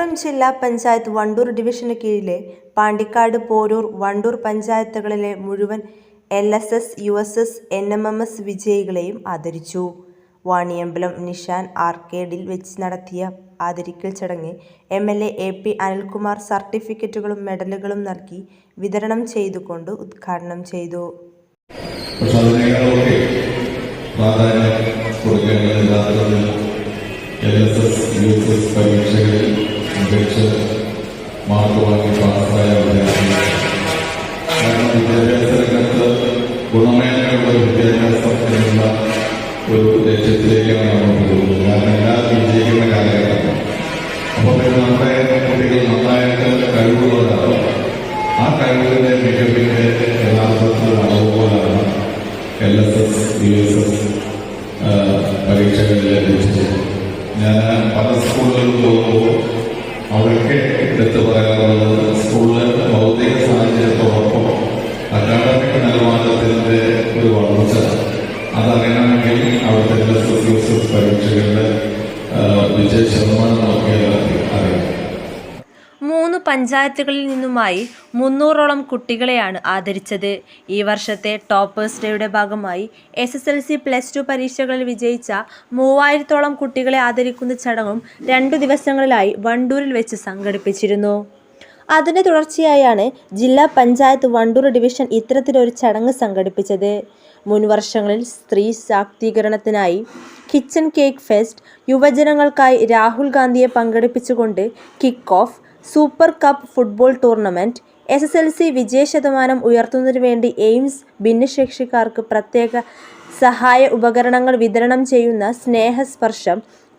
Malappuram ജില്ലാ പഞ്ചായത്ത് വണ്ടൂർ ഡിവിഷന് കീഴിലെ പാണ്ടിക്കാട് പോരൂർ വണ്ടൂർ പഞ്ചായത്തുകളിലെ മുഴുവൻ L S S U S S N M M S വിജയികളെയും ആദരിച്ചു. വാണിയമ്പലം നിഷാൻ ആർക്കേഡിൽ വെച്ച് നടത്തിയ ആദരിക്കൽ ചടങ്ങ് M L A A P Anilkumar സർട്ടിഫിക്കറ്റുകളും മെഡലുകളും നൽകി വിതരണം ചെയ്തുകൊണ്ട് ഉദ്ഘാടനം ചെയ്തു. പ്രാധാന്യം കൊടുക്കേണ്ടത് യു എസ് എസ് പരീക്ഷകളിൽ മികച്ച മാർക്ക് വാങ്ങി വിദ്യാർത്ഥികൾ വിദ്യാഭ്യാസ രംഗത്ത് ഗുണമേന്മയുള്ള വിദ്യാഭ്യാസം എന്നുള്ള ഒരു ലക്ഷ്യത്തിലേക്കാണ് നമ്മൾ പോകുന്നത്. കാരണം എല്ലാവരും വിജയിക്കുന്ന കാലഘട്ടം അപ്പോൾ പിന്നെ നമ്മുടെ കുട്ടികൾ നന്നായിട്ട് കഴിവുള്ളതാണ് ആ കഴിവിന്റെ മികവിന്റെ യഥാർത്ഥത്തിൽ അളവുകളാണ് L S S U S S പരീക്ഷകളിൽ ലഭിച്ചത്. ഞാൻ പല സ്കൂളുകളിൽ പോകുമ്പോൾ അവിടെയൊക്കെ എടുത്തു പറയാറുള്ളത് സ്കൂളിലെ ഭൗതിക സാഹചര്യത്തോടൊപ്പം അക്കാഡമിക് നിലവാരത്തിന്റെ ഒരു വളർച്ച. അതറിയണമെങ്കിൽ അവിടുത്തെ L S S U S S പരീക്ഷകളിലെ വിജയ ശതമാനം നോക്കിയാൽ പഞ്ചായത്തുകളിൽ നിന്നുമായി മുന്നൂറോളം കുട്ടികളെയാണ് ആദരിച്ചത്. ഈ വർഷത്തെ ടോപ്പേഴ്സ് ഡേയുടെ ഭാഗമായി S S L C plus two പരീക്ഷകളിൽ വിജയിച്ച മൂവായിരത്തോളം കുട്ടികളെ ആദരിക്കുന്ന ചടങ്ങും രണ്ടു ദിവസങ്ങളിലായി വണ്ടൂരിൽ വെച്ച് സംഘടിപ്പിച്ചിരുന്നു. അതിന്റെ തുടർച്ചയായാണ് ജില്ലാ പഞ്ചായത്ത് വണ്ടൂർ ഡിവിഷൻ ഇത്തരത്തിലൊരു ചടങ്ങ് സംഘടിപ്പിച്ചത്. മുൻ വർഷങ്ങളിൽ സ്ത്രീ ശാക്തീകരണത്തിനായി കിച്ചൺ കേക്ക് ഫെസ്റ്റ് യുവജനങ്ങൾക്കായി രാഹുൽ ഗാന്ധിയെ പങ്കെടുപ്പിച്ചുകൊണ്ട് kick off super cup football tournament S S L C വിജയ ശതമാനം ഉയർത്തുന്നതിനു വേണ്ടി എയിംസ് ഭിന്നശേഷിക്കാർക്ക് പ്രത്യേക സഹായ ഉപകരണങ്ങൾ വിതരണം ചെയ്യുന്ന സ്നേഹസ്പർശം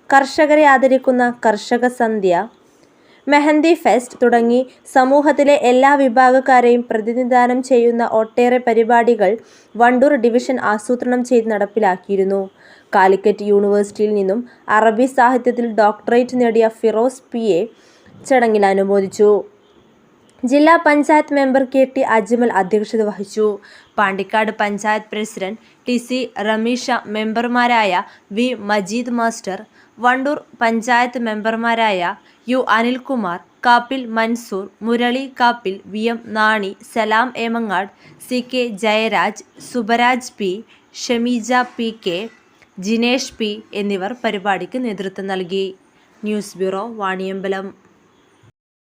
കർഷകരെ ആദരിക്കുന്ന കർഷക സന്ധ്യ മെഹന്തി ഫെസ്റ്റ് തുടങ്ങി സമൂഹത്തിലെ എല്ലാ വിഭാഗക്കാരെയും പ്രതിനിധാനം ചെയ്യുന്ന ഒട്ടേറെ പരിപാടികൾ വണ്ടൂർ ഡിവിഷൻ ആസൂത്രണം ചെയ്ത് നടപ്പിലാക്കിയിരുന്നു. കാലിക്കറ്റ് യൂണിവേഴ്സിറ്റിയിൽ നിന്നും അറബി സാഹിത്യത്തിൽ ഡോക്ടറേറ്റ് നേടിയ ഫിറോസ് പി എ ചടങ്ങിൽ അനുമോദിച്ചു. ജില്ലാ panchayat member K T Ajmal അധ്യക്ഷത വഹിച്ചു. Pandikkad panchayat president T C Ramisha മെമ്പർമാരായ വി മജീദ് മാസ്റ്റർ വണ്ടൂർ പഞ്ചായത്ത് മെമ്പർമാരായ U Anilkumar Kappil Mansoor Murali Kappil V M Nani Salam Emangad C K Jayaraj Subaraj P Shameeja P K Jinesh P എന്നിവർ പരിപാടിക്ക് നേതൃത്വം നൽകി. News bureau Vaniyambalam.